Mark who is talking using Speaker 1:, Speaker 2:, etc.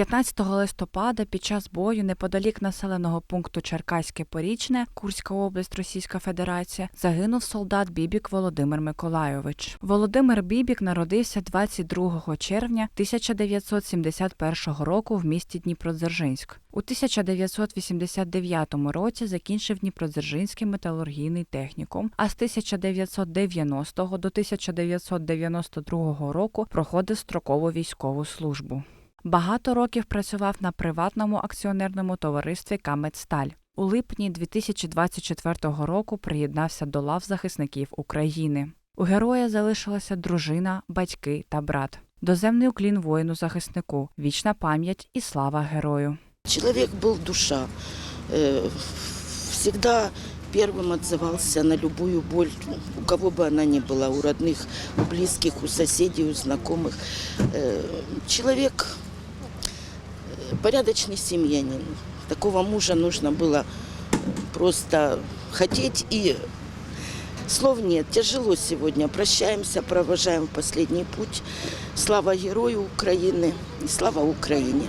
Speaker 1: 15 листопада під час бою неподалік населеного пункту Черкаське Порічне, Курська область, Російська Федерація, загинув солдат Бібік Володимир Миколайович. Володимир Бібік народився 22 червня 1971 року в місті Дніпродзержинськ. У 1989 році закінчив Дніпродзержинський металургійний технікум, а з 1990 до 1992 року проходив строкову військову службу. Багато років працював на приватному акціонерному товаристві Камедсталь. У липні 2024 року приєднався до лав захисників України. У героя залишилася дружина, батьки та брат. Доземний уклін воїну захиснику, вічна пам'ять і слава герою.
Speaker 2: Человек был душа. Э, Всегда первым отзывался на любую боль, у кого бы она ни была, у родных, у близких, у соседей, у знакомых. Э, Человек э, порядочный семьянин. Такого мужа нужно было просто хотеть и Слов нет, тяжело сегодня. Прощаемся, провожаем в последний путь. Слава герою Украины и слава Украине.